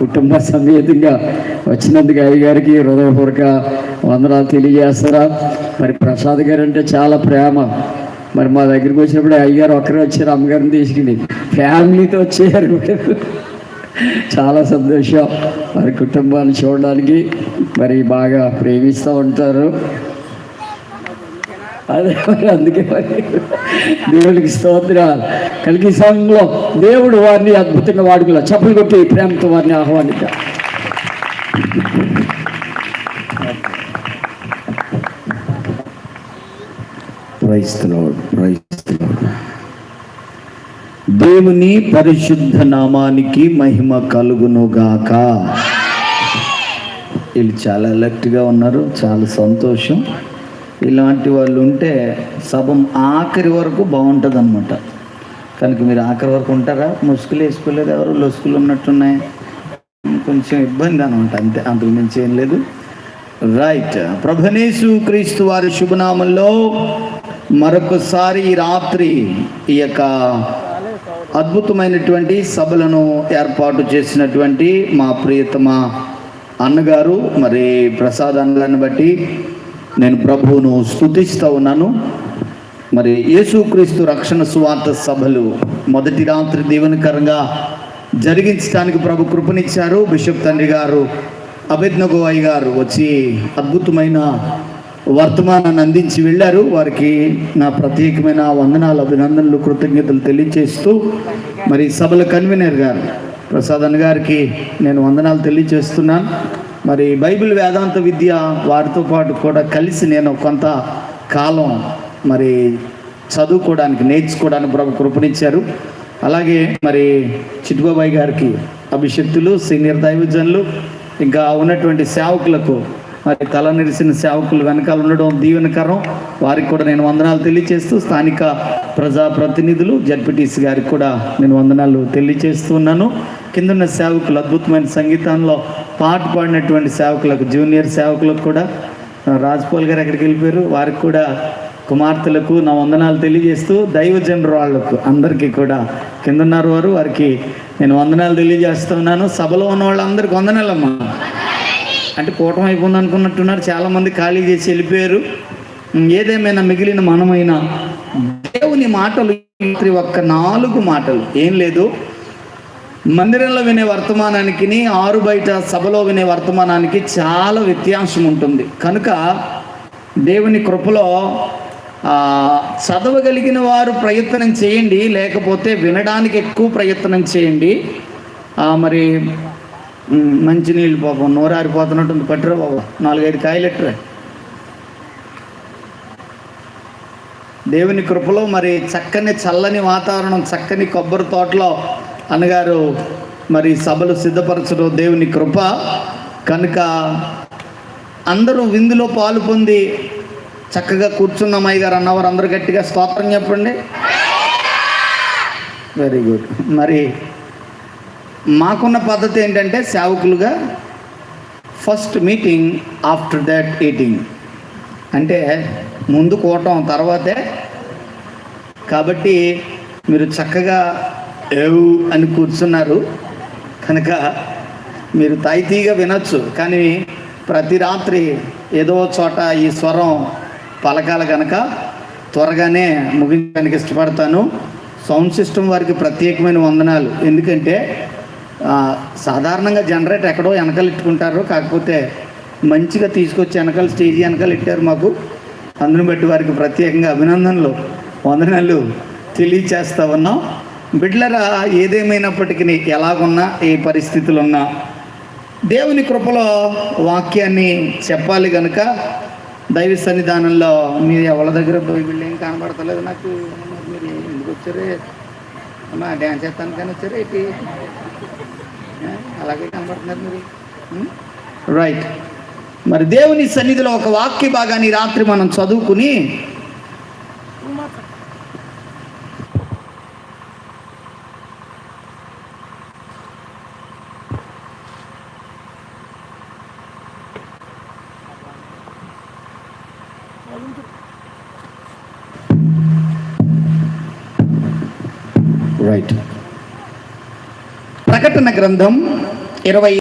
కుటుంబ సమేతంగా వచ్చినందుకు అయ్య గారికి హృదయపూర్వక వందనాలు తెలియజేస్తారా? మరి ప్రసాద్ గారు అంటే చాలా ప్రేమ. మరి మా దగ్గరికి వచ్చినప్పుడు అయ్యగారు ఒక్కరే వచ్చారు అమ్మగారిని తీసుకుని. ఫ్యామిలీతో వచ్చారు. చాలా సంతోషం. మరి కుటుంబాన్ని చూడడానికి మరి బాగా ప్రేమిస్తూ ఉంటారు. అదే మరి అందుకే మరి. దేవుడికి స్తోత్రాలు. కలిగి సంఘంలో దేవుడు వారిని అద్భుతంగా వాడుకులా చప్పులు కొట్టి ప్రేమతో వారిని ఆహ్వానిత దేవుని పరిశుద్ధ నామానికి మహిమ కలుగునుగాక. వీళ్ళు చాలా అలర్ట్గా ఉన్నారు. చాలా సంతోషం. ఇలాంటి వాళ్ళు ఉంటే సభం ఆఖరి వరకు బాగుంటుంది అనమాట కనుక మీరు ఆఖరి వరకు ఉంటారా? ముసుగులు వేసుకోలేదు ఎవరు? లొసుగులు ఉన్నట్టున్నాయి. కొంచెం ఇబ్బంది అనమాట అంతే అంతకు మించి ఏం లేదు. రైట్ ప్రభనేసు క్రీస్తు వారి శుభనామంలో మరొకసారి ఈ రాత్రి ఈ యొక్క అద్భుతమైనటువంటి సభలను ఏర్పాటు చేసినటువంటి మా ప్రియతమ అన్నగారు మరి ప్రసాద్ అన్నలను బట్టి నేను ప్రభువును స్థుతిస్తూ ఉన్నాను. మరి యేసుక్రీస్తు రక్షణ సువార్త సభలు మొదటి రాత్రి దీవెనకరంగా జరిగించడానికి ప్రభు కృపనిచ్చారు. బిషప్ తండ్రి గారు అభిజ్ఞగోయ్ గారు వచ్చి అద్భుతమైన వర్తమానాన్ని అందించి వెళ్ళారు. వారికి నా ప్రత్యేకమైన వందనాలు అభినందనలు కృతజ్ఞతలు తెలియజేస్తూ మరి సభల కన్వీనర్ గారు ప్రసాద్ అన్న గారికి నేను వందనాలు తెలియజేస్తున్నాను మరి బైబిల్ వేదాంత విద్య వారితో పాటు కూడా కలిసి నేను కొంత కాలం మరి చదువుకోవడానికి నేర్చుకోవడానికి ప్రభు కృపణించారు అలాగే మరి చిట్టుబాబాయి గారికి అభిషక్తులు సీనియర్ దైవజనులు ఇంకా ఉన్నటువంటి సేవకులకు మరి తల నిరిసిన సేవకులు వెనకాల ఉండడం దీవెనకరం. వారికి కూడా నేను వందనాలు తెలియజేస్తూ స్థానిక ప్రజాప్రతినిధులు జడ్పీటీసీ గారికి కూడా నేను వందనాలు తెలియజేస్తున్నాను కిందన్న సేవకులు అద్భుతమైన సంగీతంలో పాట పాడినటువంటి సేవకులకు జూనియర్ సేవకులకు కూడా రాజ్పాల్ గారు ఎక్కడికి వెళ్ళిపోయారు? వారికి కూడా కుమార్తెలకు నా వందనాలు తెలియజేస్తూ దైవజనులు వాళ్ళకు అందరికీ కూడా కింద ఉన్నారు వారు. వారికి నేను వందనాలు తెలియజేస్తున్నాను సభలో ఉన్న వాళ్ళందరికీ వందనాలమ్మా. అంటే కూటమి అయిపోయింది అనుకున్నట్టున్నారు. చాలామంది ఖాళీ చేసి వెళ్ళిపోయారు. ఏదేమైనా మిగిలిన మనమైనా దేవుని మాటలు ప్రతి ఒక్క నాలుగు మాటలు. ఏం లేదు. మందిరంలో వినే వర్తమానానికి ఆరు బయట సభలో వినే వర్తమానానికి చాలా వ్యత్యాసం ఉంటుంది. కనుక దేవుని కృపలో చదవగలిగిన వారు ప్రయత్నం చేయండి లేకపోతే వినడానికి ఎక్కువ ప్రయత్నం చేయండి. మరి మంచినీళ్ళు పాపం నోరారిపోతున్నట్టుంది. పట్టురా బాబు నాలుగైదు కాయలెట్టురా దేవుని కృపలో మరి చక్కని చల్లని వాతావరణం చక్కని కొబ్బరి తోటలో అన్నగారు మరి సభలు సిద్ధపరచడం దేవుని కృప. కనుక అందరూ విందులో పాలు పొంది చక్కగా కూర్చున్న అమ్మాయి గారు అన్నవారు. అందరూ గట్టిగా స్తోత్రం చెప్పండి. వెరీ గుడ్ మరి మాకున్న పద్ధతి ఏంటంటే సేవకులుగా first meeting after that eating అంటే ముందు కూటం తర్వాతే. కాబట్టి మీరు చక్కగా ఏవు అని కూర్చున్నారు. కనుక మీరు తాయితీగా వినొచ్చు. కానీ ప్రతి రాత్రి ఏదో చోట ఈ స్వరం పలకాల కనుక త్వరగానే ముగించడానికి ఇష్టపడతాను. సౌండ్ సిస్టమ్ వారికి ప్రత్యేకమైన వందనాలు. ఎందుకంటే సాధారణంగా జనరేట్ ఎక్కడో వెనకలిట్టుకుంటారు కాకపోతే మంచిగా తీసుకొచ్చి వెనకాల స్టేజ్ వెనకాల ఇట్టారు మాకు. అందుని బట్టి వారికి ప్రత్యేకంగా అభినందనలు వందనాలు తెలియచేస్తా ఉన్నాం. బిడ్లరా ఏదేమైనప్పటికీ ఎలాగున్నా ఏ పరిస్థితులు ఉన్నా దేవుని కృపలో వాక్యాన్ని చెప్పాలి కనుక దైవ సన్నిధానంలో మీరు ఎవరి దగ్గర బైబిల్ ఏం కనబడతలేదు నాకు. మీరు ఎందుకు వచ్చారే? అమ్మా డ్యాన్స్ చేస్తాను కానీ వచ్చారే ఏంటి? అలాగే కనబడుతున్నారు మీరు. రైట్. మరి దేవుని సన్నిధిలో ఒక వాక్య భాగాన్ని రాత్రి మనం చదువుకుని రైట్ ప్రకటన గ్రంథం ఇరవై